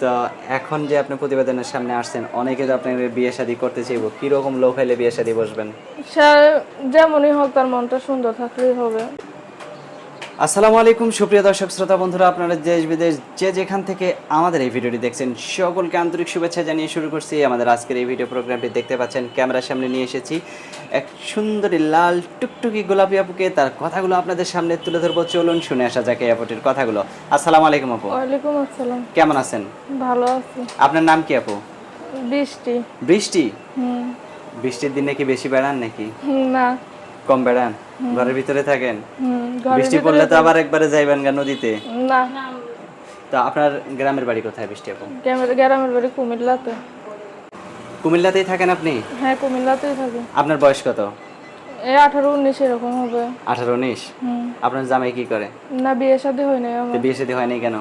তো এখন যে আপনি প্রতিবেদনের সামনে আসছেন, অনেকে তো আপনার বিয়ে শাদী করতে চাইব কীরকম লোক হলে বিয়ে শাদী বসবেন? স্যার, যেমনই হোক তার মনটা সুন্দর থাকলেই হবে। আসসালামু আলাইকুম সুপ্রিয় দর্শক শ্রোতা বন্ধুরা আপনারা দেশ বিদেশ যে যেখান থেকে আমাদের এই ভিডিওটি দেখছেন সকলকে আন্তরিক শুভেচ্ছা জানিয়ে শুরু করছি আমাদের আজকের এই ভিডিও প্রোগ্রামটি। দেখতে পাচ্ছেন ক্যামেরার সামনে নিয়ে এসেছি এক সুন্দরী লাল টুকটুকি গোলাপি আপুকে। তার কথাগুলো আপনাদের সামনে তুলে ধরবো। চলুন শুনে আসা যাক এই আপুটির কথাগুলো। আসসালামু আলাইকুম আপু। ওয়ালাইকুম আসসালাম। কেমন আছেন? ভালো আছি। আপনার নাম কি আপু? বৃষ্টি। বৃষ্টি? হুম। বৃষ্টির দিনে কি বেশি বেড়ান নাকি? না। কম বেড়ান ঘরের ভিতরে থাকেন। বৃষ্টি পড়লে তো আবার একবারে যাইবেন গা নদীতে। না। তো আপনার গ্রামের বাড়ি কোথায় বৃষ্টি আপু গ্রামের গ্রামের বাড়ি কুমিল্লাতে। কুমিল্লাতেই থাকেন আপনি? হ্যাঁ কুমিল্লাতেই থাকি। আপনার বয়স কত? এই আঠারো উনিশ এরকম হবে। আঠারো উনিশ? হুম। আপনার জামাই কি করে? না বিয়ে শাদী হয় নাই আমার। বিয়ে শাদী হয়নি কেন?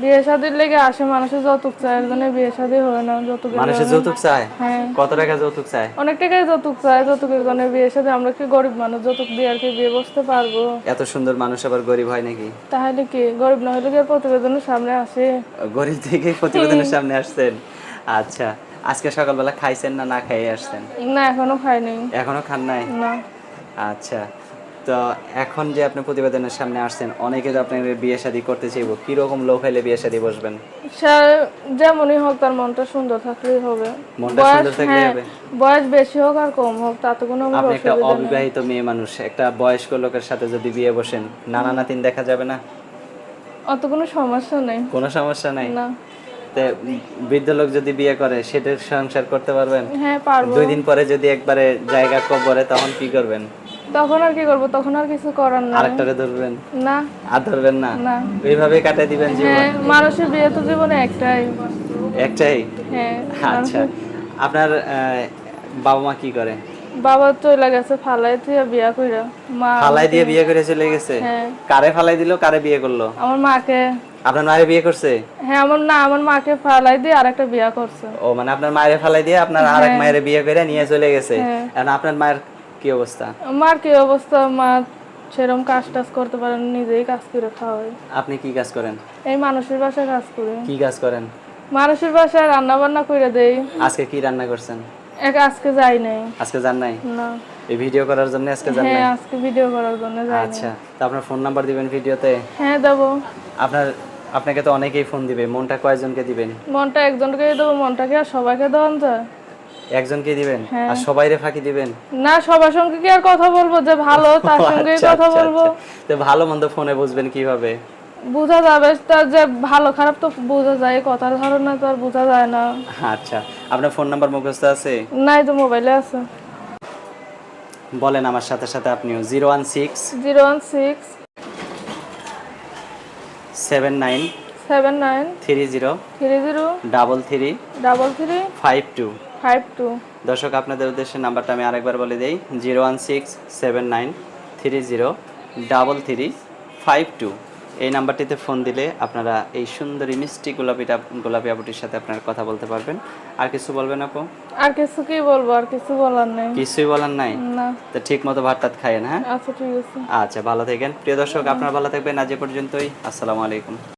বিয়ে শাদীর লেগে আসে মানুষের যৌতুক চায় এর জন্য বিয়ে শাদী হয় না যৌতুক মানুষের যৌতুক চায়? হ্যাঁ। কত টাকা যৌতুক চায়? অনেক টাকাই যৌতুক চায় যৌতুকের জন্য বিয়ে শাদী আমরা কি গরিব মানুষ যৌতুক দিয়ে আর কি বিয়ে বসতে পারব? এত সুন্দর মানুষ আবার গরিব হয় নাকি? তাহলে কি গরিব না হলে কি প্রতিবেদনের সামনে আসে? গরিব থেকে প্রতিবেদনের সামনে আসছেন। আচ্ছা আজকে সকালবেলা খাইছেন না না খাইয়ে আসছেন? না এখনও খাইনি। এখনও খান নাই? না। আচ্ছা। তো এখন যে আপনি প্রতিবেদনের সামনে আসছেন অনেকে তো আপনার বিয়ে শাদী করতে চাইব। কীরকম লোক হইলে বিয়ে শাদী বসবেন? সে যেমনই হোক তার মনটা সুন্দর থাকলেই হবে। মনটা সুন্দর থাকলেই হ্যাঁ হবে? বয়স বেশি হোক আর কম হোক তাতে কোনো আমার আপনি একটা অবিবাহিত মেয়ে মানুষ একটা বয়স্ক লোকের সাথে যদি বিয়ে বসেন নানা নাতিন দেখা যাবে না? অত কোনো সমস্যা নেই। কোনো সমস্যা নাই? না। তে বৃদ্ধ লোক যদি বিয়ে করে সেটার সংসার করতে পারবেন? হ্যাঁ পারব। দুই দিন পরে যদি একবারে জায়গা কবরে তখন কি করবেন? তখন আর কি করব? তখন আর কিছু করার নাই। আরেকটারে ধরবেন? না। আর ধরবেন না? না। এইভাবে কাটাই দিবেন জীবন? হ্যাঁ মানুষের বিয়ে তো জীবনে একটাই। একটাই? হ্যাঁ আচ্ছা। আপনার বাবা মা কি করে? বাবা চলে গেছে ফালাই থেকে বিয়া কইরা। মা ফালাই দিয়ে বিয়ে করে চলে গেছে? হ্যাঁ। কারে ফালাই দিল কারে বিয়ে করল? আমার মাকে। আপনার মায়ের বিয়ে করছে? হ্যাঁ আমার না আমার মাকে ফালাই দিয়ে আরেকটা বিয়ে করছে। ও মানে আপনার মায়ের ফালাই দিয়ে আপনার আরেক মায়ের বিয়ে করে নিয়ে চলে গেছে। হ্যাঁ। এখন আপনার মায়ের কি অবস্থা? মার কি অবস্থা? মা সেরকম কাজ টাজ করতে পারে না, নিজেই কাজ করে খাওয়াই। আপনি কি কাজ করেন? এই মানুষের বাসায় কাজ করি। কি কাজ করেন? মানুষের বাসায় রান্না বান্না করে দেই। আজকে কি রান্না করছেন? এক আজকে যাই নাই। আজকে জান নাই? না। এই ভিডিও করার জন্য আজকে জান নাই? হ্যাঁ আজকে ভিডিও করার জন্য যাই আচ্ছা তো আপনার ফোন নাম্বার দিবেন ভিডিওতে? হ্যাঁ দেবো। আপনার আপনাকে তো অনেকেই ফোন দিবে। মনটা কয়জনকে দিবেন? মনটা একজনকে দেবো মনটাকে আর সবাইকে দেওয়ান যায়? একজনকে দিবেন? হ্যাঁ। আর সবাইরে ফাঁকি দিবেন? না সবার সঙ্গে কি আর কথা বলব? যে ভালো তার সঙ্গেই আচ্ছা, কথা আচ্ছা, বলব। আচ্ছা। তো ভালো মন্দ ফোনে বুঝবেন কীভাবে? বোঝা যাবে তার যে ভালো খারাপ তো বোঝা যায় কথার ধারণা তো আর বোঝা যায় না। আচ্ছা আপনার ফোন নাম্বার মুখস্থ আছে? নাই তো মোবাইলে আছে। বলেন আমার সাথে সাথে আপনিও zero one six zero one six seven nine seven nine three zero three zero double three double three five two five two দর্শক আপনাদের উদ্দেশ্যে নাম্বারটা আমি আরেকবার বলে দিই zero one six seven nine three zero double three five two. এই নাম্বারটিতে ফোন দিলে আপনারা এই সুন্দরী মিষ্টি গোলাপিটা গোলাপি আপুটির সাথে আপনারা কথা বলতে পারবেন। আর কিছু বলবেন আপু? আর কিছু কি বলব? আর কিছু বলার নেই। কিছুই বলার নাই? না। তো ঠিক মতো ভাত টাত খায়েন হ্যাঁ? আচ্ছা ঠিক আছে। আচ্ছা ভালো থাকেন। প্রিয় দর্শক আপনারা ভালো থাকবেন। আজ এ পর্যন্তই। আসসালামু আলাইকুম।